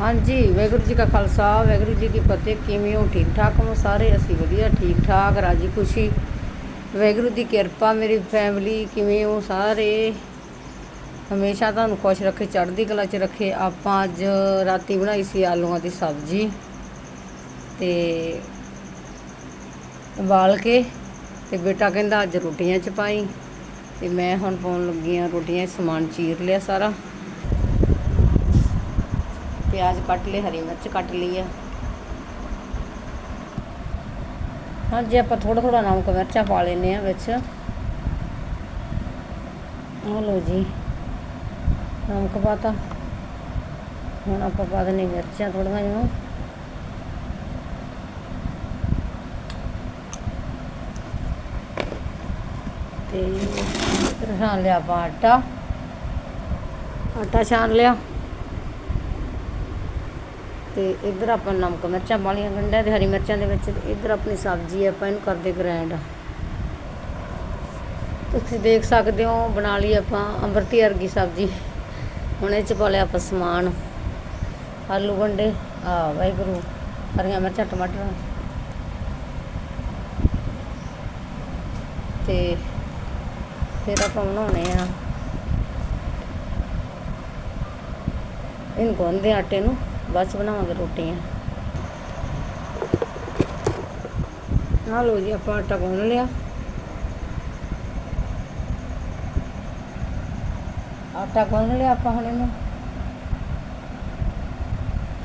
ਹਾਂਜੀ, ਵਾਹਿਗੁਰੂ ਜੀ ਕਾ ਖਾਲਸਾ, ਵਾਹਿਗੁਰੂ ਜੀ ਕੀ ਫਤਿਹ। ਕਿਵੇਂ ਹੋ? ਠੀਕ ਠਾਕ ਹੋ ਸਾਰੇ? ਅਸੀਂ ਵਧੀਆ, ਠੀਕ ਠਾਕ, ਰਾਜੀ ਖੁਸ਼ੀ। ਵਾਹਿਗੁਰੂ ਦੀ ਕਿਰਪਾ ਮੇਰੀ ਫੈਮਿਲੀ ਕਿਵੇਂ ਹੋ ਸਾਰੇ? ਹਮੇਸ਼ਾ ਤੁਹਾਨੂੰ ਖੁਸ਼ ਰੱਖੇ, ਚੜ੍ਹਦੀ ਕਲਾ 'ਚ ਰੱਖੇ। ਆਪਾਂ ਅੱਜ ਰਾਤੀ ਬਣਾਈ ਸੀ ਆਲੂਆਂ ਦੀ ਸਬਜ਼ੀ ਤੇ ਉਬਾਲ ਕੇ ਤੇ ਬੇਟਾ ਕਹਿੰਦਾ ਅੱਜ ਰੋਟੀਆਂ ਚ ਪਾਈ। ਤੇ ਮੈਂ ਹੁਣ ਪਾਉਣ ਲੱਗੀ ਆ ਰੋਟੀਆਂ, ਸਮਾਨ ਚੀਰ ਲਿਆ ਸਾਰਾ। ਪਿਆਜ਼ ਕੱਟ ਲਏ, ਹਰੀ ਮਿਰਚ ਕੱਟ ਲਈ ਆ। ਹਾਂਜੀ ਆਪਾਂ ਥੋੜਾ ਥੋੜਾ ਨਮਕ ਮਿਰਚਾਂ ਪਾ ਲੈਨੇ ਆ ਵਿੱਚ। ਆਹ ਲਓ ਜੀ, ਨਮਕ ਪਾਤਾ। ਹੁਣ ਆਪਾਂ ਪਾ ਦਿੰਨੇ ਮਿਰਚਾਂ ਥੋੜੀਆਂ ਜਿਹੀਆਂ। ਤੇ ਇੱਧਰ ਲਿਆ ਆਪਾਂ ਆਟਾ। ਆਟਾ ਛਾਣ ਲਿਆ। ਤੇ ਇੱਧਰ ਆਪਾਂ ਨਮਕ ਮਿਰਚਾਂ ਵਾਲੀਆਂ ਗੰਢਿਆਂ ਤੇ ਹਰੀ ਮਿਰਚਾਂ ਦੇ ਵਿੱਚ ਤੇ ਇੱਧਰ ਆਪਣੀ ਸਬਜ਼ੀ ਹੈ ਆਪਾਂ ਇਹਨੂੰ ਕਰਦੇ ਗ੍ਰੈਂਡ। ਤੁਸੀਂ ਦੇਖ ਸਕਦੇ ਹੋ, ਬਣਾ ਲਈ ਆਪਾਂ ਅੰਮ੍ਰਿਤੀ ਵਰਗੀ ਸਬਜ਼ੀ। ਹੁਣ ਇਹ ਚ ਪਾ ਲਿਆ ਆਪਾਂ ਸਮਾਨ, ਆਲੂ ਗੰਡੇ ਆ ਵਾਹਿਗੁਰੂ, ਹਰੀਆਂ ਮਿਰਚਾਂ, ਟਮਾਟਰ। ਤੇ ਫਿਰ ਆਪਾਂ ਬਣਾਉਣੇ ਆ। ਇਹਨੂੰ ਗੁੰਨਦੇ ਆਟੇ ਨੂੰ। ਬਾਅਦ ਚ ਬਣਾਵਾਂਗੇ ਰੋਟੀਆਂ। ਆ ਲਓ ਜੀ, ਆਪਾਂ ਆਟਾ ਗੁੰਨ ਲਿਆ। ਆਟਾ ਗੁੰਨ ਲਿਆ ਆਪਾਂ ਹੁਣ ਇਹਨੂੰ।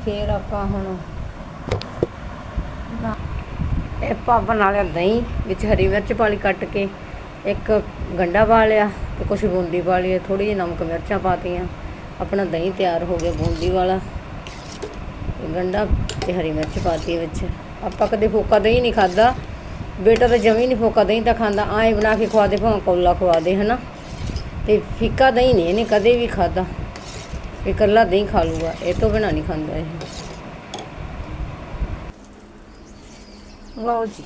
ਫੇਰ ਆਪਾਂ ਹੁਣ ਇਹ ਆਪਾਂ ਬਣਾ ਲਿਆ ਦਹੀਂ ਵਿੱਚ ਹਰੀ ਮਿਰਚ ਪਾਲੀ ਕੱਟ ਕੇ, ਇੱਕ ਗੰਡਾ ਪਾ ਲਿਆ ਤੇ ਕੁਛ ਬੂੰਦੀ ਪਾ ਲਈ ਥੋੜੀ ਜਿਹੀ ਨਮਕ ਮਿਰਚਾਂ ਪਾਤੀਆਂ ਆਪਣਾ ਦਹੀਂ ਤਿਆਰ ਹੋ ਗਿਆ ਬੂੰਦੀ ਵਾਲਾ। ਗੰਡਾ ਤੇ ਹਰੀ ਮਿਰਚ ਪਾਤੀ ਵਿੱਚ। ਆਪਾਂ ਕਦੇ ਫੋਕਾ ਦਹੀਂ ਨਹੀਂ ਖਾਦਾ ਬੇਟਾ ਤਾਂ ਜਮੀ ਨਹੀਂ ਫੋਕਾ ਦਹੀਂ ਤਾਂ ਖਾਂਦਾ। ਆਏ ਬਣਾ ਕੇ ਖਵਾ ਦੇ, ਭਾਵੇਂ ਕੌਲਾ ਖਵਾ ਦੇ, ਹਨਾ? ਤੇ ਫਿੱਕਾ ਦਹੀਂ ਨਹੀਂ, ਇਹਨੇ ਕਦੇ ਵੀ ਖਾਦਾ ਇਹ ਇਕੱਲਾ ਦਹੀਂ ਖਾ ਲੂਗਾ। ਇਹ ਤੋਂ ਬਿਨਾ ਨਹੀਂ ਖਾਂਦਾ ਇਹ। ਲਓ ਜੀ।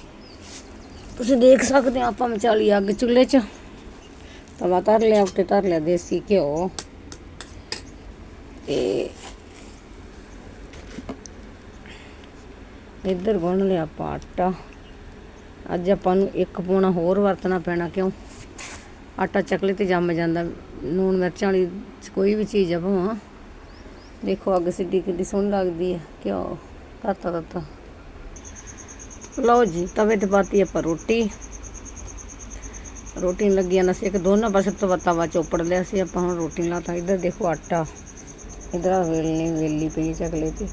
ਤੁਸੀਂ ਦੇਖ ਸਕਦੇ ਹੋ ਆਪਾਂ ਮਚਾਲੀ ਅੱਗ ਚੁੱਲ੍ਹੇ 'ਚ। ਤਵਾ ਧਰ ਲਿਆ, ਉੱਤੇ ਧਰ ਲਿਆ ਦੇਸੀ ਘਿਓ। ਤੇ ਇੱਧਰ ਗੁੰਨ ਲਿਆ ਆਪਾਂ ਆਟਾ। ਅੱਜ ਆਪਾਂ ਨੂੰ ਇੱਕ ਪੌਣਾ ਹੋਰ ਵਰਤਣਾ ਪੈਣਾ ਕਿਉਂ? ਆਟਾ ਚੱਕਲੇ ਤੇ ਜੰਮ ਜਾਂਦਾ। ਨੂਣ ਮਿਰਚਾਂ ਵਾਲੀ ਕੋਈ ਵੀ ਚੀਜ਼ ਆ ਭਾਵਾਂ। ਦੇਖੋ ਅੱਗ ਸਿੱਧੀ ਕਿੱਡੀ ਸੋਹਣੀ ਲੱਗਦੀ ਹੈ ਕਿਉਂ? ਤੱਤਾ ਤੱਤਾ ਲਓ ਜੀ, ਤਵੇ ਤੇ ਪਾਤੀ ਆਪਾਂ ਰੋਟੀ। ਰੋਟੀ ਨੂੰ ਲੱਗੀਆਂ ਨਾ ਸੀ ਇੱਕ ਦੋਨਾਂ ਪਾਸੇ ਤੋਂ ਤਵਾ ਚੋਪੜ ਲਿਆ ਸੀ। ਆਪਾਂ ਹੁਣ ਰੋਟੀ ਲਾਤਾ। ਇੱਧਰ ਦੇਖੋ ਆਟਾ। ਇਧਰ ਵੇਲਣੀ, ਵੇਲੀ ਪਈ ਚਕਲੇ ਤੇ।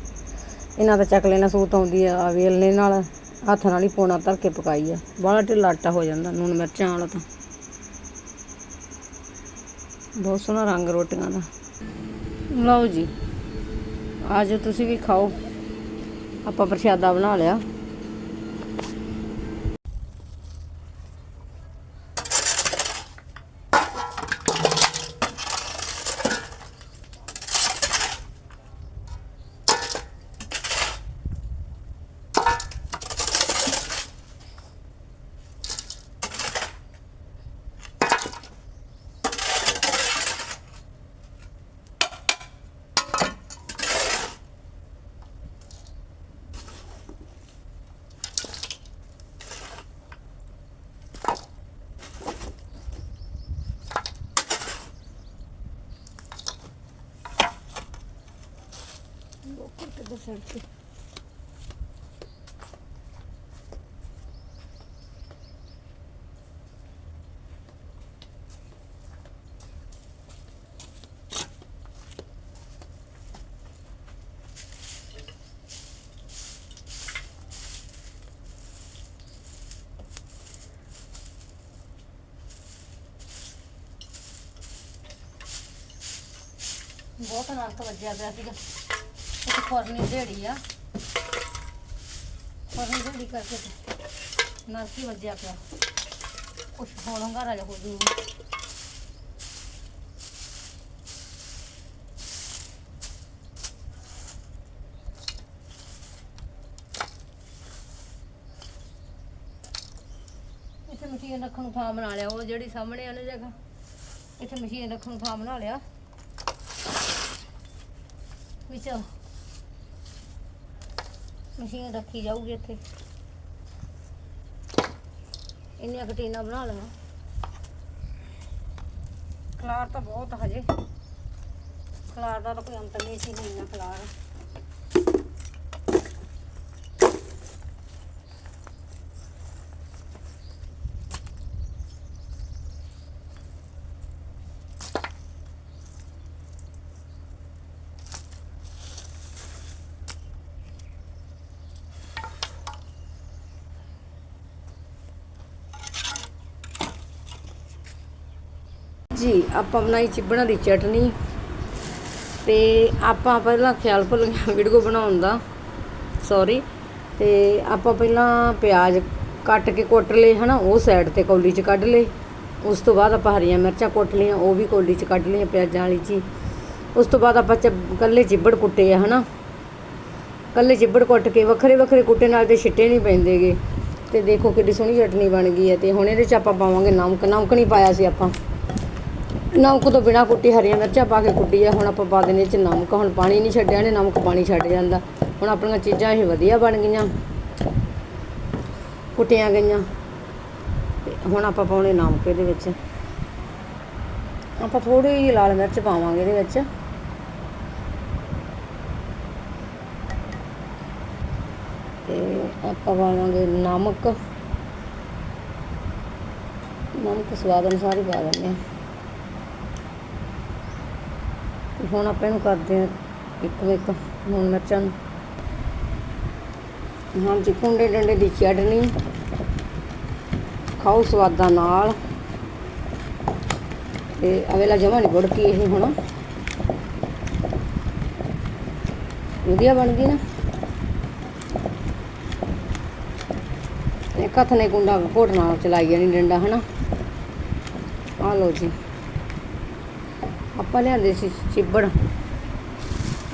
ਇਹਨਾਂ ਦਾ ਚਕਲੇ ਨਾਲ ਸੂਤ ਆਉਂਦੀ ਆ, ਆਹ ਵੇਲਣੇ ਨਾਲ ਹੱਥ ਨਾਲ ਹੀ ਪੋਣਾ ਧਰ ਕੇ ਪਕਾਈ ਆ। ਬਾਹਲਾ ਢਿੱਲਾ ਆਟਾ ਹੋ ਜਾਂਦਾ ਨੂਣ ਮਿਰਚਾਂ ਵਾਲਾ ਤਾਂ। ਬਹੁਤ ਸੋਹਣਾ ਰੰਗ ਰੋਟੀਆਂ ਦਾ। ਲਓ ਜੀ ਆਜੋ ਤੁਸੀਂ ਵੀ ਖਾਓ। ਆਪਾਂ ਪ੍ਰਸ਼ਾਦਾ ਬਣਾ ਲਿਆ ਕਿੱਧਰ ਸਾਈਡ ਤੇ ਬਹੁਤ ਆਨੰਦ ਵੱਜਿਆ ਪਿਆ ਸੀਗਾ। ਖੋਰਨੀ ਢੇੜੀ ਆ, ਖੋਰਨੀ ਢੇੜੀ ਕਰਕੇ ਤੇ ਨਰਕੀ ਵੱਜਿਆ ਪਿਆ। ਕੁਛ ਹੋਣ ਹੰਗਾਰਾ ਜਿਹਾ ਹੋ ਜੂ ਇੱਥੇ ਮਸ਼ੀਨ ਰੱਖਣ ਨੂੰ ਥਾਂ ਬਣਾ ਲਿਆ, ਉਹ ਜਿਹੜੀ ਸਾਹਮਣੇ ਆ ਨਾ ਜਗ੍ਹਾ, ਇੱਥੇ ਮਸ਼ੀਨ ਰੱਖਣ ਨੂੰ ਥਾਂ ਬਣਾ ਲਿਆ। ਵਿੱਚ ਮਸ਼ੀਨ ਰੱਖੀ ਜਾਊਗੀ ਇੱਥੇ। ਇੰਨੀਆਂ ਕਟੀਨਾ ਬਣਾ ਲਵਾਂ। ਖਲਾਰ ਤਾਂ ਬਹੁਤ ਹਜੇ। ਖਲਾਰ ਦਾ ਤਾਂ ਕੋਈ ਅੰਤ ਨਹੀਂ ਸੀ ਨਹੀਂ ਨਾ ਖਲਾਰ। ਜੀ, ਆਪਾਂ ਬਣਾਈ ਚਿਬੜਾਂ ਦੀ ਚਟਨੀ। ਤੇ ਆਪਾਂ ਪਹਿਲਾਂ ਖਿਆਲ ਭੁੱਲ ਗਿਆ ਵੀਡੀਓ ਬਣਾਉਣ ਦਾ। ਸੌਰੀ ਤੇ ਆਪਾਂ ਪਹਿਲਾਂ ਪਿਆਜ਼ ਕੱਟ ਕੇ ਕੁੱਟ ਲਏ, ਹਨਾ, ਉਹ ਸਾਈਡ ਤੇ ਕੌਲੀ 'ਚ ਕੱਢ ਲਏ। ਉਸ ਤੋਂ ਬਾਅਦ ਆਪਾਂ ਹਰੀਆਂ ਮਿਰਚਾਂ ਕੁੱਟ ਲਈਆਂ, ਉਹ ਵੀ ਕੌਲੀ 'ਚ ਕੱਢ ਲਈਆਂ ਪਿਆਜ਼ਾਂ ਵਾਲੀ 'ਚ ਹੀ। ਉਸ ਤੋਂ ਬਾਅਦ ਆਪਾਂ ਚ ਕੱਲੇ ਚਿਬੜ ਕੁੱਟੇ ਆ, ਹਨਾ। ਕੱਲੇ ਚਿਬੜ ਕੁੱਟ ਕੇ ਵੱਖਰੇ ਵੱਖਰੇ ਕੁੱਟੇ ਨਾਲ ਤੇ ਛਿੱਟੇ ਨਹੀਂ ਪੈਂਦੇਗੇ। ਤੇ ਦੇਖੋ ਕਿੱਡੀ ਸੋਹਣੀ ਚਟਨੀ ਬਣ ਗਈ ਹੈ ਤੇ ਹੁਣ ਇਹਦੇ 'ਚ ਆਪਾਂ ਪਾਵਾਂਗੇ ਨਮਕ। ਨਮਕ ਨਹੀਂ ਪਾਇਆ ਸੀ ਆਪਾਂ। ਨਮਕ ਤੋਂ ਬਿਨਾ ਕੁੱਟੀ ਹਰੀਆਂ ਮਿਰਚਾਂ ਪਾ ਕੇ ਕੁੱਟੀ ਆ, ਹੁਣ ਆਪਾਂ ਪਾ ਦਿੰਦੇ ਚ ਨਮਕ। ਹੁਣ ਪਾਣੀ ਨਹੀਂ ਛੱਡਿਆ ਨੇ ਨਮਕ ਪਾਣੀ ਛੱਡ ਜਾਂਦਾ। ਹੁਣ ਆਪਣੀਆਂ ਚੀਜ਼ਾਂ ਇਹ ਵਧੀਆ ਬਣ ਗਈਆਂ। ਕੁੱਟੀਆਂ ਗਈਆਂ। ਹੁਣ ਆਪਾਂ ਪਾਉਣੇ ਨਮਕ ਇਹਦੇ ਵਿੱਚ। ਆਪਾਂ ਥੋੜੀ ਜਿਹੀ ਲਾਲ ਮਿਰਚ ਪਾਵਾਂਗੇ ਇਹਦੇ ਵਿੱਚ। ਤੇ ਆਪਾਂ ਪਾਵਾਂਗੇ ਨਮਕ। ਨਮਕ ਸਵਾਦ ਅਨੁਸਾਰ ਹੀ ਪਾ ਦਿੰਦੇ ਹਾਂ ਤੇ ਹੁਣ ਆਪਾਂ ਇਹਨੂੰ ਕਰਦੇ ਹਾਂ ਇੱਕੋ ਇੱਕ ਲੂਣ ਮਿਰਚਾਂ ਨੂੰ। ਹਾਂਜੀ ਕੁੰਡੇ ਡੰਡੇ ਦੀ ਚਟਨੀ ਖਾਓ ਸਵਾਦਾਂ ਨਾਲ। ਤੇ ਅਵੇਲਾ ਜਮਾ ਨਹੀਂ ਬੁੜਕੀ ਇਹ ਹੁਣ। ਵਧੀਆ ਬਣ ਗਈ ਨਾ। ਇੱਕ ਹੱਥ ਨੇ ਕੁੰਡਾ ਘੋਟ ਨਾਲ ਚਲਾਈ ਜਾਣੀ ਡੰਡਾ, ਹਨਾ? ਆ ਲਓ ਜੀ। ਆਪਾਂ ਲਿਆਂਦੇ ਸੀ ਚਿੱਬੜ।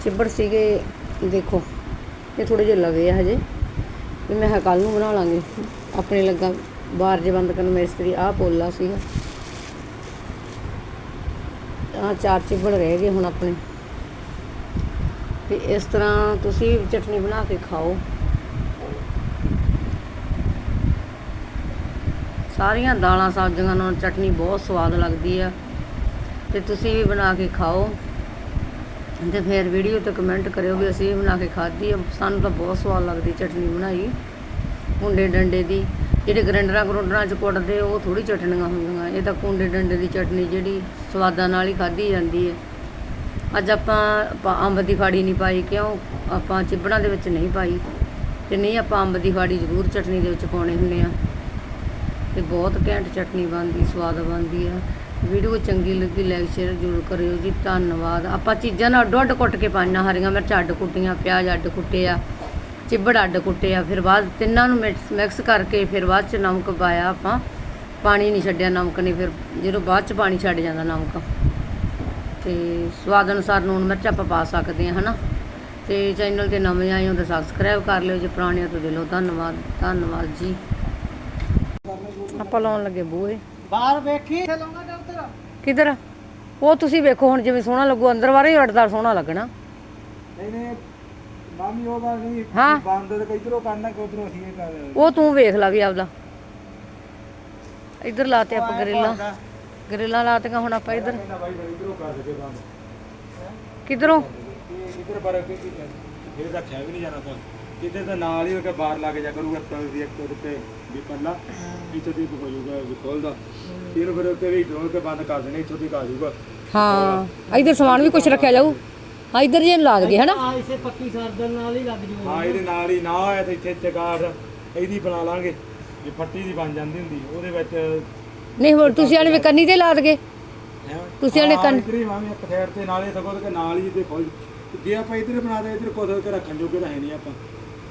ਚਿੱਬੜ ਸੀਗੇ, ਦੇਖੋ, ਇਹ ਥੋੜੇ ਜਿਹੇ ਲਵੇ ਆ ਹਜੇ। ਵੀ ਮੈਂ ਕੱਲ ਨੂੰ ਬਣਾ ਲਾਂਗੇ। ਆਪਣੇ ਲੱਗਾ ਬਾਹਰ ਜੇ ਬੰਦ ਕਰਨ ਮਿਸਤਰੀ ਆਹ ਪੋਲਾ ਸੀਗਾ। ਆ ਚਾਰ ਚਿੱਬੜ ਰਹਿ ਗਏ ਹੁਣ ਆਪਣੇ। ਤੇ ਇਸ ਤਰ੍ਹਾਂ ਤੁਸੀਂ ਚਟਨੀ ਬਣਾ ਕੇ ਖਾਓ। ਸਾਰੀਆਂ ਦਾਲਾਂ ਸਬਜ਼ੀਆਂ ਨਾਲ ਚਟਨੀ ਬਹੁਤ ਸਵਾਦ ਲੱਗਦੀ ਆ। ਤੇ ਤੁਸੀਂ ਵੀ ਬਣਾ ਕੇ ਖਾਓ। ਤੇ ਫਿਰ ਵੀਡੀਓ ਤੇ ਕਮੈਂਟ ਕਰਿਓ ਵੀ ਅਸੀਂ ਵੀ ਬਣਾ ਕੇ ਖਾਧੀ ਆ। ਸਾਨੂੰ ਤਾਂ ਬਹੁਤ ਸਵਾਦ ਲੱਗਦੀ ਚਟਨੀ ਬਣਾਈ, ਕੁੰਡੇ ਡੰਡੇ ਦੀ। ਜਿਹੜੇ ਗਰੈਂਡਰਾਂ ਗਰੁੰਡਰਾਂ ਚ ਕੁੱਟਦੇ, ਉਹ ਥੋੜੀ ਚਟਣੀਆਂ ਹੁੰਦੀਆਂ। ਇਹ ਤਾਂ ਕੁੰਡੇ ਡੰਡੇ ਦੀ ਚਟਨੀ ਜਿਹੜੀ ਸਵਾਦਾਂ ਨਾਲ ਹੀ ਖਾਧੀ ਜਾਂਦੀ ਹੈ ਅੱਜ ਆਪਾਂ ਆਪਾਂ ਅੰਬ ਦੀ ਫਾੜੀ ਨਹੀਂ ਪਾਈ, ਕਿਉਂ? ਆਪਾਂ ਚਿਬੜਾਂ ਦੇ ਵਿੱਚ ਨਹੀਂ ਪਾਈ। ਤੇ ਨਹੀਂ ਆਪਾਂ ਅੰਬ ਦੀ ਫਾੜੀ ਜ਼ਰੂਰ ਚਟਨੀ ਦੇ ਵਿੱਚ ਪਾਉਣੇ ਹੁੰਦੇ ਆ। ਤੇ ਬਹੁਤ ਘੈਂਟ ਚਟਨੀ ਬਣਦੀ, ਸਵਾਦ ਬਣਦੀ ਆ। ਵੀਡੀਓ ਚੰਗੀ ਲੱਗੀ ਲਾਈਕ ਸ਼ੇਅਰ ਜ਼ਰੂਰ ਕਰਿਓ ਜੀ। ਧੰਨਵਾਦ। ਆਪਾਂ ਚੀਜ਼ਾਂ ਨਾਲ ਅੱਡੋ ਅੱਡ ਕੁੱਟ ਕੇ ਪਾਈਆਂ ਹਰੀਆਂ ਮਿਰਚਾਂ ਅੱਡ ਕੁੱਟੀਆਂ, ਪਿਆਜ਼ ਅੱਡ ਕੁੱਟੇ ਆ, ਚਿੱਬੜ ਅੱਡ ਕੁੱਟੇ ਆ। ਫਿਰ ਬਾਅਦ ਤਿੰਨਾਂ ਨੂੰ ਮਿਕਸ ਕਰਕੇ ਫਿਰ ਬਾਅਦ ਚ ਨਮਕ ਪਾਇਆ ਆਪਾਂ। ਪਾਣੀ ਨਹੀਂ ਛੱਡਿਆ ਨਮਕ ਨੇ, ਫਿਰ ਜਦੋਂ ਬਾਅਦ ਚ ਪਾਣੀ ਛੱਡ ਜਾਂਦਾ ਨਮਕ। ਤੇ ਸਵਾਦ ਅਨੁਸਾਰ ਨੂਣ ਮਿਰਚ ਆਪਾਂ ਪਾ ਸਕਦੇ ਹਾਂ, ਹਨਾ? ਤੇ ਚੈਨਲ ਤੇ ਨਵੇਂ ਆਏ ਹੋ ਤਾਂ ਸਬਸਕ੍ਰਾਈਬ ਕਰ ਲਿਓ ਜੇ ਪੁਰਾਣੇ ਹੋ ਤਾਂ ਦਿਲੋਂ ਧੰਨਵਾਦ ਧੰਨਵਾਦ ਜੀ। ਆਪਾਂ ਲਾਉਣ ਲੱਗੇ ਬੂਹੇ। ਬਾਹਰ ਵੇਖੀ, ਇੱਥੇ ਲਾਉਣਾ। ਕਿੱਧਰ? ਉਹ ਤੁਸੀਂ ਵੇਖੋ ਹੁਣ ਜਿਵੇਂ ਸੋਹਣਾ ਲੱਗੂ ਅੰਦਰ ਹੀ ਅੜਦਾ ਸੋਹਣਾ ਲੱਗਣਾ। ਨਹੀਂ ਨਹੀਂ ਮਾਮੀ ਉਹ ਗੱਲ ਨਹੀਂ। ਹਾਂ। ਬੰਦ ਤੇ ਕਿਧਰੋਂ ਕਰਨਾ ਕਿ ਉਧਰੋਂ ਅਸੀਂ ਇਹ ਕਰ ਉਹ ਤੂੰ ਵੇਖ ਲਾ ਵੀ ਆਪਦਾ। ਇੱਧਰ ਲਾਤੇ ਆਪਾਂ ਗਰਿੱਲਾਂ। ਗਰਿੱਲਾਂ ਲਾਤੀਆਂ ਹੁਣ ਆਪਾਂ ਇੱਧਰ। ਕਹਿੰਦਾ ਬਾਈ ਫਿਰ ਇਧਰੋਂ ਕਰ ਸਕੇ ਬੰਦ ਕਿੱਧਰੋਂ? ਇਹ ਇਧਰ ਪਰ ਕਿ ਫਿਰ ਰੱਖਿਆ ਵੀ ਨਹੀਂ ਜਾਣਾ ਤਾਂ। ਕਿਤੇ ਤਾਂ ਨਾਲ ਹੀ ਉਹ ਕੇ ਬਾਹਰ ਲੱਗ ਜਾ ਕਰੂਗਾ ਤਾਂ ਵੀ ਇੱਕ ਉੱਤੇ। ਵੀ ਪੱਲਾ ਇੱਥੋਂ ਦੀ ਹੋ ਜਾਊਗਾ ਵੀ ਖੋਲਦਾ। ਫਿਰ ਫਿਰ ਉੱਤੇ ਵੀ ਢੋਲ ਕੇ ਬੰਦ ਕਰ ਦੇਣੇ ਇੱਥੋਂ ਦੀ ਆ ਜਾਊਗਾ। ਹਾਂ ਇੱਧਰ ਸਮਾਨ ਵੀ ਕੁਝ ਰੱਖਿਆ ਜਾਊ। ਹਾਂ ਇੱਧਰ ਜੇ ਲਾ ਦਗੇ ਹਨਾ? ਹਾਂ ਇਸੇ ਪੱਕੀ ਸਰਦਨ ਨਾਲ ਹੀ ਲੱਗ ਜੂ ਹਾਂ ਇਹਦੇ ਨਾਲ ਹੀ ਨਾ ਹੋਇਆ ਤੇ ਇੱਥੇ ਚਗਾਰ ਇਹਦੀ ਬਣਾ ਲਾਂਗੇ। ਜੇ ਫੱਟੀ ਦੀ ਬਣ ਜਾਂਦੀ ਹੁੰਦੀ ਉਹਦੇ ਵਿੱਚ ਨਹੀਂ ਹੋਰ ਤੁਸੀਂ ਆਣੇ ਵੀ ਕੰਨੀ ਤੇ ਲਾ ਦਗੇ ਤੁਸੀਂ ਇਹਨੇ ਕੰਨ- ਇਧਰ ਹੀ ਮਾਮੀ ਇੱਕ ਸਾਈਡ ਤੇ ਨਾਲੇ ਸਗੋਂ ਤੇ ਨਾਲ ਹੀ ਤੇ ਖੋਲ ਜੇ ਆਪਾਂ ਇਧਰ ਬਣਾ ਦੇ ਇਧਰ ਕੋਲ ਕੇ ਰੱਖਣ ਜੋਗੇ ਤਾਂ ਹੈ ਨਹੀਂ ਆਪਾਂ।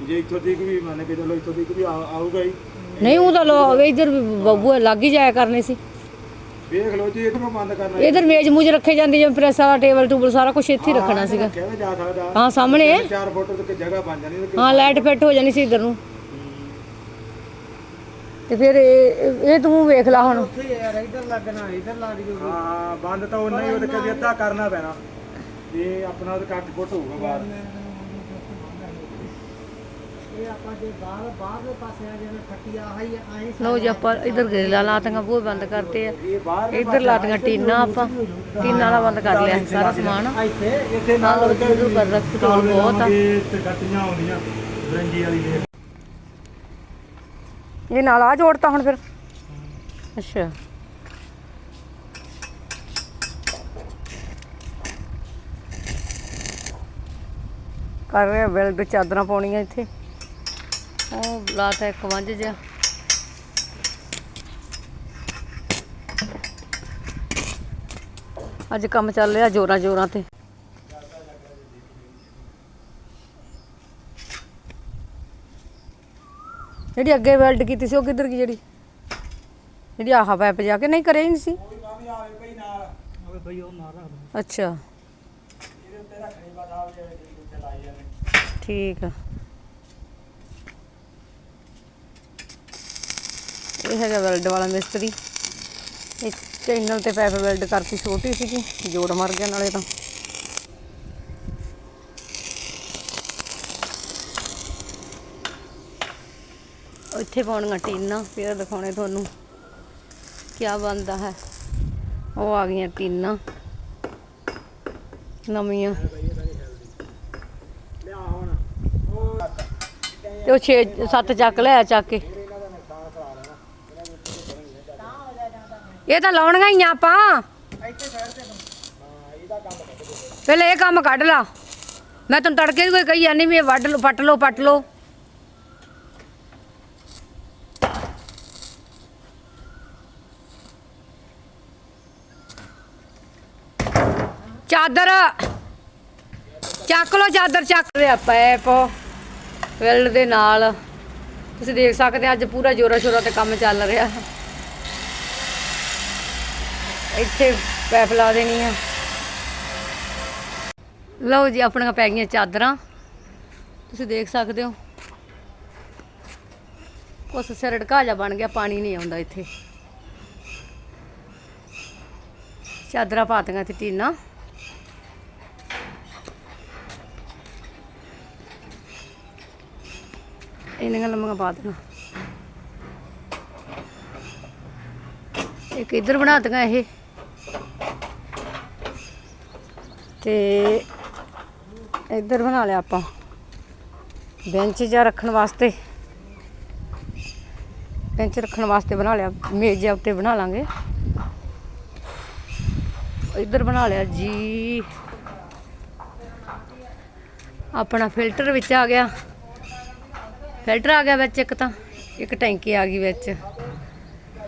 ਜੇ ਇੱਥੋਂ ਤੱਕ ਵੀ ਮੰਨ ਕੇ ਚਲੋ ਇੱਥੋਂ ਤੱਕ ਵੀ ਆਊਗਾ ਹੀ। ਨਹੀਂ ਉਹ ਤਾਂ ਲੋ ਇੱਧਰ ਵੀ ਬੱਬੂ ਲੱਗ ਹੀ ਜਾਇਆ ਕਰਨੇ ਸੀ। ਵੇਖ ਲਓ ਜੀ ਇਧਰੋਂ ਬੰਦ ਕਰਨਾ ਇੱਧਰ ਮੇਜ਼ ਮੂਜ ਰੱਖੇ ਜਾਂਦੇ ਜਿਵੇਂ ਪ੍ਰੈਸ ਵਾਲਾ ਟੇਬਲ ਟੂਬਲ ਸਾਰਾ ਕੁਝ ਇੱਥੇ ਹੀ ਰੱਖਣਾ ਸੀਗਾ। ਕਿਵੇਂ ਜਾ ਸਕਦਾ? ਹਾਂ ਸਾਹਮਣੇ। ਹੈ। 4 ਫੁੱਟ ਤੱਕ ਜਗ੍ਹਾ ਬਣ ਜਾਣੀ ਤੇ ਹਾਂ ਲਾਈਟ ਫਿੱਟ ਹੋ ਜਾਣੀ ਸੀ ਇੱਧਰ ਨੂੰ। ਤੇ ਫਿਰ ਇਹ ਇਹ ਤੂੰ ਵੇਖ ਲਾ ਹੁਣ। ਉੱਥੇ ਯਾਰ ਇਧਰ ਲੱਗਣਾ ਇਧਰ ਲੱਗ ਜੂਗੀ ਹਾਂ ਬੰਦ ਤਾਂ ਉਹਨਾਂ ਹੀ ਉਹਦੇ ਕਦੇ ਅੱਧਾ ਕਰਨਾ ਪੈਣਾ। ਇਹ ਆਪਣਾ ਉਹਦੇ ਕੱਟ ਫੁੱਟ ਹੋਊਗਾ ਬਾਹਰ। ਆਪਾਂ ਜੇ ਆਪਾਂ ਇਧਰ ਗਰੇਲਾ ਲਾਤੀਆਂ ਬੂਹੇ ਬੰਦ ਕਰਤੇ ਆ। ਇਧਰ ਲਾਤੀਆਂ ਟੀਨਾਂ ਆਪਾਂ ਟੀਨਾਂ ਵਾਲਾ ਬੰਦ ਕਰ ਲਿਆ ਸਾਰਾ ਸਮਾਨ। ਇੱਥੇ ਇੱਥੇ ਨਾਲ ਉਧਰ ਕਰ ਰੱਖ ਬਹੁਤ ਆ। ਤੇ ਗੱਟੀਆਂ ਆਉਂਦੀਆਂ ਬਰੰਜੀ ਵਾਲੀ ਦੇ। ਇਹ ਨਾਲ ਆ ਜੋੜਤਾ ਹੁਣ ਫਿਰ। ਅੱਛਾ। ਕਰ ਰਿਹਾ ਵੈਲਡ ਚਾਦਰਾਂ ਪਾਉਣੀਆਂ ਇੱਥੇ। ਉਹ ਲਾਤਾ ਇੱਕ ਵੰਜ ਜਿਹਾ। ਅੱਜ ਕੰਮ ਚੱਲ ਰਿਹਾ ਜੋਰਾਂ ਜੋਰਾਂ ਤੇ। ਜਿਹੜੀ ਅੱਗੇ ਵੈਲਡ ਕੀਤੀ ਸੀ ਉਹ ਕਿੱਧਰ ਗਈ ਜਿਹੜੀ? ਜਿਹੜੀ ਆਹ ਪੈਪ ਜਾ ਕੇ ਨਹੀਂ ਕਰਿਆ ਹੀ ਨਹੀਂ ਸੀ? ਅੱਛਾ। ਇਹਦੇ ਉੱਤੇ ਰੱਖਣੀ ਬਸ ਆਪ ਜਿਹੜੇ ਉੱਤੇ ਲਾਈ ਜਾਂਦੇ। ਠੀਕ ਆ। ਇਹ ਹੈਗਾ ਵੈਲਡ ਵਾਲਾ ਮਿਸਤਰੀ। ਇੱਕ ਚੈਨਲ ਤੇ ਪੈਪ ਵੈਲਡ ਕਰਤੀ ਛੋਟੀ ਸੀਗੀ, ਜੋੜ ਮਰ ਗਿਆ ਨਾਲੇ ਤਾਂ। ਇੱਥੇ ਪਾਉਣੀਆਂ ਟੀਨਾਂ, ਫਿਰ ਦਿਖਾਉਣੇ ਤੁਹਾਨੂੰ। ਕੀ ਬਣਦਾ ਹੈ। ਉਹ ਆ ਗਈਆਂ ਟੀਨਾਂ। ਨਵੀਆਂ। ਉਹ ਤੇ ਉਹ 6 7 ਚੱਕ ਲਿਆ ਚੱਕ ਕੇ। ਇਹ ਤਾਂ ਲਾਉਣੀਆਂ ਹੀ ਆ ਆਪਾਂ। ਪਹਿਲੇ ਇਹ ਕੰਮ ਕੱਢ ਲਾ। ਮੈਂ ਤੈਨੂੰ ਤੜਕੇ ਕੋਈ ਕਹੀ ਜਾਨੀ ਵੀ ਇਹ ਵੱਢ ਲਓ ਪੱਟ ਲਓ ਪੱਟ ਲਓ। ਚਾਦਰ। ਚੱਕ ਲੋ ਚਾਦਰ ਚੱਕ ਰਿਹਾ ਪੈਪ ਵੈਲਡ ਦੇ ਨਾਲ। ਤੁਸੀਂ ਦੇਖ ਸਕਦੇ ਅੱਜ ਪੂਰਾ ਜੋਰਾ ਸ਼ੋਰਾ ਤੇ ਕੰਮ ਚੱਲ ਰਿਹਾ। ਇੱਥੇ ਪੈਪ ਲਾ ਦੇਣੀ ਆ। ਲਓ ਜੀ, ਆਪਣੀਆਂ ਪੈ ਗਈਆਂ ਚਾਦਰਾਂ। ਤੁਸੀਂ ਦੇਖ ਸਕਦੇ ਹੋ। ਕੁਛ ਸਿਰੜਕਾ ਜਾ ਬਣ ਗਿਆ, ਪਾਣੀ ਨਹੀਂ ਆਉਂਦਾ ਇੱਥੇ। ਚਾਦਰਾਂ ਪਾਤੀਆਂ ਤੇ ਟੀਨਾਂ। ਇੰਨੀਆਂ ਲੰਮੀਆਂ ਪਾ ਦੇਣਾ ਇੱਕ ਇੱਧਰ ਬਣਾ ਦਿੱਤੀਆਂ ਇਹ। ਤੇ ਇੱਧਰ ਬਣਾ ਲਿਆ ਆਪਾਂ। ਬੈਂਚ ਜਾਂ ਰੱਖਣ ਵਾਸਤੇ। ਬੈਂਚ ਰੱਖਣ ਵਾਸਤੇ ਬਣਾ ਲਿਆ। ਮੇਜ਼ ਜਿਹਾ ਉੱਤੇ ਬਣਾ ਲਾਂਗੇ। ਇੱਧਰ ਬਣਾ ਲਿਆ ਜੀ। ਆਪਣਾ ਫਿਲਟਰ ਵਿੱਚ ਆ ਗਿਆ। ਫਿਲਟਰ ਆ ਗਿਆ ਵਿੱਚ ਇੱਕ ਤਾਂ। ਇੱਕ ਟੈਂਕੀ ਆ ਗਈ ਵਿੱਚ।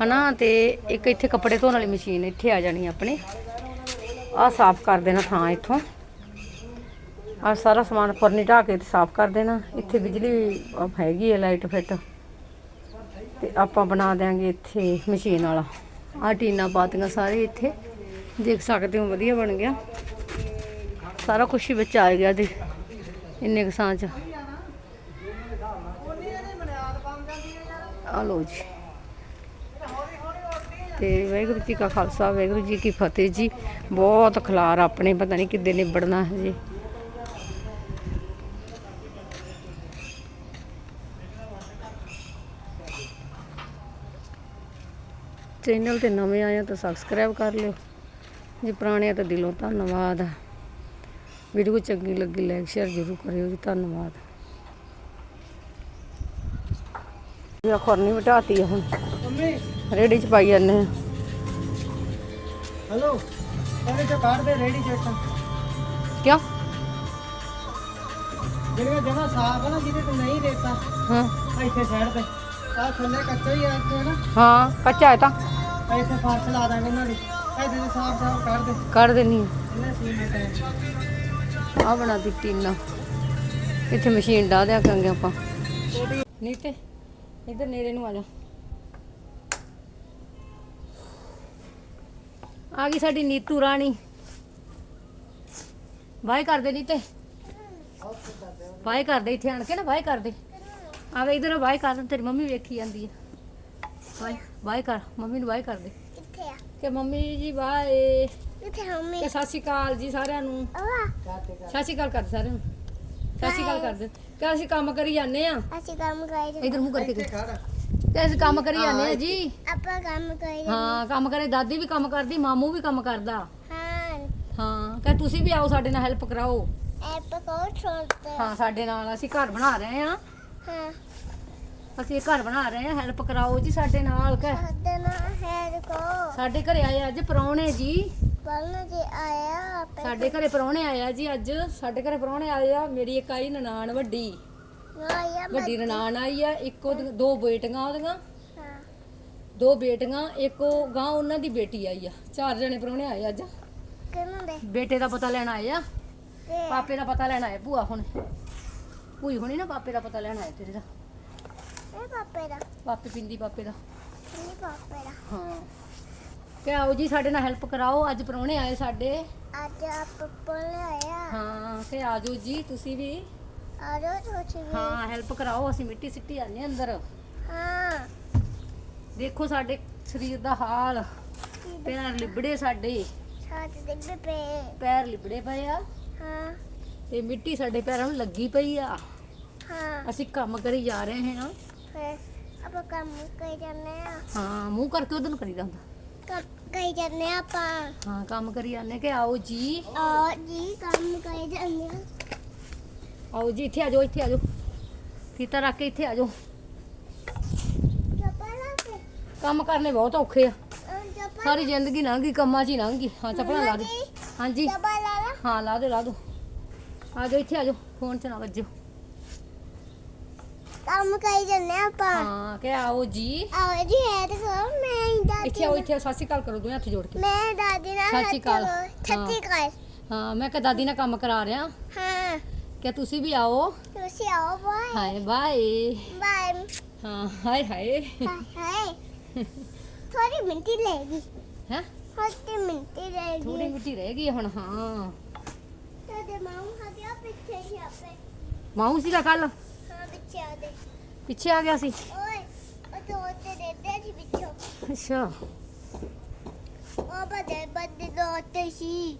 ਹਨਾ, ਤੇ ਇੱਕ ਇੱਥੇ ਕੱਪੜੇ ਧੋਣ ਵਾਲੀ ਮਸ਼ੀਨ ਇੱਥੇ ਆ ਜਾਣੀ ਆਪਣੇ। ਆਹ ਸਾਫ਼ ਕਰ ਦੇਣਾ ਥਾਂ ਇੱਥੋਂ। ਆਹ ਸਾਰਾ ਸਮਾਨ ਫਰਨੀ ਢਾ ਕੇ ਤੇ ਸਾਫ਼ ਕਰ ਦੇਣਾ। ਇੱਥੇ ਬਿਜਲੀ ਹੈਗੀ ਹੈ ਲਾਈਟ ਫਿੱਟ। ਤੇ ਆਪਾਂ ਬਣਾ ਦਿਆਂਗੇ ਇੱਥੇ ਮਸ਼ੀਨ ਵਾਲਾ। ਆਹ ਟੀਨਾਂ ਪਾਤੀਆਂ ਸਾਰੇ ਇੱਥੇ। ਦੇਖ ਸਕਦੇ ਹੋ, ਵਧੀਆ ਬਣ ਗਿਆ। ਸਾਰਾ ਕੁਝ ਹੀ ਵਿੱਚ ਆ ਗਿਆ ਦੇ ਇੰਨੇ ਕਸਾਂ ਚ। ਆ ਲੋ ਜੀ। ਤੇ ਵਾਹਿਗੁਰੂ ਜੀ ਕਾ ਖਾਲਸਾ ਵਾਹਿਗੁਰੂ ਜੀ ਕੀ ਫਤਿਹ ਜੀ। ਬਹੁਤ ਖਲਾਰ ਆਪਣੇ ਪਤਾ ਨਹੀਂ ਕਿੱਦੇ ਨਿਬੜਨਾ ਹੈ ਜੀ। ਚੈਨਲ ਤੇ ਨਵੇਂ ਆਏ ਤਾਂ ਸਬਸਕ੍ਰਾਈਬ ਕਰ ਲਿਓ। ਜੇ ਪੁਰਾਣੇ ਆ ਤਾਂ ਦਿਲੋਂ ਧੰਨਵਾਦ। ਵੀਡੀਓ ਚੰਗੀ ਲੱਗੀ ਲਾਈਕ ਸ਼ੇਅਰ ਜ਼ਰੂਰ ਕਰਿਓ ਜੀ। ਧੰਨਵਾਦ। ਇਹ ਖੁਰਨੀ ਵਟਾਤੀ ਹੁਣ। ਮੰਮੀ ਰੇੜੀ ਚ ਪਾਈ ਜਾਂਦੇ ਆ। ਹਲੋ ਇਹਨੇ ਚ ਕੱਢ ਦੇ ਰੇੜੀ ਚੇਟਾਂ ਕਿਉਂ? ਜਿਹੜੀਆਂ ਜਗ੍ਹਾ ਸਾਫ਼ ਆ ਨਾ ਜਿਹਦੇ ਤੇ ਨਹੀਂ ਰੇਤਾ ਹਾਂ। ਆਹ ਇੱਥੇ ਸਾਈਡ ਤੇ। ਆ ਥੱਲੇ ਕੱਚਾ ਹੀ ਆ ਇੱਥੇ ਨਾ ਹਾਂ ਕੱਚਾ ਹੈ ਤਾਂ। ਆਹ ਇੱਥੇ ਫਰਸ਼ ਲਾ ਦਾਂਗੇ ਉਹਨਾਂ ਦੀ। ਇੱਥੇ ਤੇ ਸਾਫ਼ ਸਾਫ਼ ਕੱਢ ਦੇ। ਕੱਢ ਦੇਣੀ ਇਹਨੇ ਸੀਮੈਂਟ ਹੈ। ਆ ਬਣਾ ਦਿੱਤੀ ਨਾ ਇੱਥੇ ਮਸ਼ੀਨ ਡਾ ਦਿਆ ਕਰਾਂਗੇ ਆਪਾਂ। ਨਹੀਂ ਤੇ ਇੱਧਰ ਨੇੜੇ ਨੂੰ ਆ ਜਾ। ਆ ਗਈ ਸਾਡੀ ਨੀਤੂ ਰਾਣੀ। ਬਾਈ ਕਰਦੇ ਨਹੀਂ ਤੇ। ਬਾਈ ਕਰਦੇ ਇੱਥੇ ਆਣ ਕੇ ਨਾ ਬਾਈ ਕਰਦੇ। ਆਵੇ ਇਧਰ ਬਾਈ ਕਰ ਤੇਰੀ ਮੰਮੀ ਵੇਖੀ ਜਾਂਦੀ ਹੈ ਬਾਈ ਬਾਈ ਕਰ ਮੰਮੀ ਨੂੰ ਬਾਈ ਕਰ ਦੇ ਕਿੱਥੇ ਆ? ਕਿ ਮੰਮੀ ਜੀ ਬਾਏ ਕਿੱਥੇ ਮੰਮੀ? ਤੇ ਸਤਿ ਸ਼੍ਰੀ ਅਕਾਲ ਜੀ ਸਾਰਿਆਂ ਨੂੰ। ਸਤਿ ਸ਼੍ਰੀ ਅਕਾਲ ਕਰ ਸਾਰਿਆਂ ਨੂੰ। ਸਤਿ ਸ਼੍ਰੀ ਅਕਾਲ ਕਰ ਦੇ। ਕਿ ਅਸੀਂ ਕੰਮ ਕਰੀ ਜਾਂਦੇ ਆ। ਅਸੀਂ ਕੰਮ ਕਰਦੇ ਇਧਰ ਮੂੰਹ ਕਰਕੇ ਇੱਥੇ। ਖੜ ਤੇ ਅਸੀਂ ਕੰਮ ਕਰੀ ਜਾਂਦੇ ਆ ਜੀ। ਆਪਾਂ ਕੰਮ ਕਰਦੇ ਹਾਂ ਕੰਮ ਕਰੇ ਦਾਦੀ ਵੀ ਕੰਮ ਕਰਦੀ ਮਾਮੂ ਵੀ ਕੰਮ ਕਰਦਾ। ਹਾਂ। ਹਾਂ ਕਹ ਤੁਸੀਂ ਵੀ ਆਓ ਸਾਡੇ ਨਾਲ ਹੈਲਪ ਕਰਾਓ। ਐਪ ਕੋ ਛੋੜਦੇ? ਹਾਂ ਸਾਡੇ ਨਾਲ ਅਸੀਂ ਘਰ ਬਣਾ ਰਹੇ ਆ ਹਾਂ। ਅਸੀਂ ਘਰ ਬਣਾ ਰਹੇ ਆ ਹੈਲਪ ਕਰਾਓ ਜੀ ਸਾਡੇ ਨਾਲ ਕਹਿ ਸਾਡੇ ਨਾਲ ਹੈ ਕੋ ਸਾਡੇ ਘਰੇ ਆਏ ਅੱਜ ਪ੍ਰਾਹੁਣੇ ਜੀ। ਬਲਨ ਜੀ ਆਇਆ ਸਾਡੇ ਘਰੇ ਪ੍ਰਾਹੁਣੇ ਆਏ ਆ ਜੀ ਅੱਜ। ਸਾਡੇ ਘਰੇ ਪ੍ਰਾਹੁਣੇ ਆਏ ਆ ਮੇਰੀ ਇੱਕ ਆਈ ਨਨਾਣ ਵੱਡੀ। ਆਇਆ ਵੱਡੀ ਨਨਾਣ ਆਈ ਆ ਇੱਕ ਦੋ ਬੇਟੀਆਂ ਉਹਦੀਆਂ। ਹਾਂ। ਦੋ ਬੇਟੀਆਂ ਇੱਕ ਗਾਂ ਉਹਨਾਂ ਦੀ ਬੇਟੀ ਆਈ ਆ। ਚਾਰ ਜਣੇ ਪ੍ਰਾਹੁਣੇ ਆਏ ਅੱਜ। ਬੇਟੇ ਦਾ ਪਤਾ ਲੈਣ ਆਏ ਆ। ਪਾਪੇ ਦਾ ਪਤਾ ਲੈਣ ਆਏ ਭੂਆ ਹੁਣ। ਭੂਈ ਹੁਣੀ ਨਾ ਪਾਪੇ ਦਾ ਪਤਾ ਲੈਣ ਆਏ ਤੇਰੇ ਦਾ। ਇਹ ਪਾਪੇ ਦਾ। ਪਾਪੇ ਪਿੰਦੀ ਪਾਪੇ ਦਾ। ਨਹੀਂ ਪਾਪੇ ਦਾ। ਹਾਂ। ਕਿ ਆਓ ਜੀ ਸਾਡੇ ਨਾਲ ਹੈਲਪ ਕਰਾਓ। ਅੱਜ ਪ੍ਰਾਹੁਣੇ ਆਏ ਸਾਡੇ। ਅੱਜ ਆਪ ਬੋਲੇ ਆਇਆ ਹਾਂ ਕਿ ਆਜੋ ਜੀ ਤੁਸੀਂ ਵੀ। ਛੋਟੀ ਹਾਂ ਹੈਲਪ ਕਰਾਓ ਅਸੀਂ ਮਿੱਟੀ ਸਿੱਟੀ ਹਾਂ ਅੰਦਰ। ਹਾਂ। ਦੇਖੋ ਸਾਡੇ ਸਰੀਰ ਦਾ ਹਾਲ ਪੈਰ ਲਿਬੜੇ ਸਾਡੇ। ਸਾਥ ਪੈਰ ਲਿਬੜੇ ਪਏ ਆ। ਹਾਂ। ਤੇ ਮਿੱਟੀ ਸਾਡੇ ਪੈਰਾਂ ਨੂੰ ਲੱਗੀ ਪਈ ਆ। ਹਾਂ। ਅਸੀਂ ਕੰਮ ਕਰੀ ਜਾ ਰਹੇ ਹਾਂ। ਫਿਰ ਆਪਾਂ ਕੰਮ ਕਰੀ ਜਾਂਦੇ ਆ। ਹਾਂ ਮੂੰਹ ਕਰਕੇ ਨੂੰ ਕਰੀਦਾ ਹੁੰਦਾ ਕੰਮ ਕਰੀ ਜਾਂਦੇ ਆ ਆਪਾਂ। ਹਾਂ ਕੰਮ ਕਰੀ ਜਾਂਦੇ ਕਿ ਆਓ ਜੀ। ਆ ਜੀ ਕੰਮ ਕਰੀ ਜਾਂਦੇ ਆ। ਆਓ ਜੀ ਇੱਥੇ ਆ ਜਾਓ ਇੱਥੇ ਆ ਜਾਓ ਫੀਤਾ ਰੱਖ ਕੇ ਇੱਥੇ ਆ ਜਾਓ ਚੱਪਲ ਲਾ ਕੇ ਕੰਮ ਕਰਨੇ ਬਹੁਤ ਔਖੇ ਆ ਅਹ ਚੱਪਲ ਸਾਰੀ ਜ਼ਿੰਦਗੀ ਲੰਘ ਗਈ ਕੰਮਾਂ 'ਚ ਹੀ ਲੰਘ ਗਈ ਹਾਂ ਚੱਪਲਾਂ ਲਾ ਦੇ ਹਾਂਜੀ ਚੱਪਲ ਲਾ ਲਾ ਹਾਂ ਲਾ ਦੇ ਲਾ ਦੋ ਆ ਜਾਓ ਇੱਥੇ ਆ ਜਾਓ ਫੋਨ 'ਚ ਨਾ ਵੱਜੋ ਕੰਮ ਕਰੀ ਜਾਂਦੇ ਆ ਆਪਾਂ ਹਾਂ ਕਿ ਆਓ ਜੀ ਆਓ ਜੀ ਹੈ ਤੇ ਮੈਂ ਦਾਦੀ ਇੱਥੇ ਆਓ ਇੱਥੇ ਸਤਿ ਸ਼੍ਰੀ ਅਕਾਲ ਕਰੋ ਦੋਵੇਂ ਹੱਥ ਜੋੜ ਕੇ ਮੈਂ ਦਾਦੀ ਨਾਲ ਸਤਿ ਸ਼੍ਰੀ ਅਕਾਲ। ਛੱਤੀ ਕਰ ਹਾਂ ਮੈਂ ਕਿ ਦਾਦੀ ਨਾਲ ਕੰਮ ਕਰਾ ਰਿਹਾ ਹਾਂ ਕਿ ਤੁਸੀਂ ਵੀ ਆਓ? ਤੁਸੀਂ ਆਓ ਬਾਏ ਹਾਏ ਬਾਏ ਬਾਏ ਹਾਂ ਹਾਏ ਹਾਏ। ਹਾਏ ਥੋੜੀ ਮਿੰਟੀ ਲੈਗੀ ਹੈ? ਥੋੜੀ ਮਿੰਟੀ ਲੈਗੀ ਥੋੜੀ ਮਿੱਟੀ ਰਹਿ ਗਈ ਹੁਣ ਹਾਂ। ਤੇ ਮਾਉ ਆ ਗਿਆ ਪਿੱਛੇ ਹੀ ਆਪੇ ਮਾਊ ਸੀਗਾ ਕੱਲ? ਹਾਂ ਪਿੱਛੇ ਆ ਦੇ ਪਿੱਛੇ ਆ ਗਿਆ ਸੀ? ਓਏ ਉਹ ਤੋਂ ਉੱਤੇ ਦੇ ਦੇ ਸੀ ਪਿੱਛੋਂ। ਅੱਛਾ। ਉਹ ਬਦੇ ਬਦੇ ਦੋ ਉੱਤੇ ਸੀ।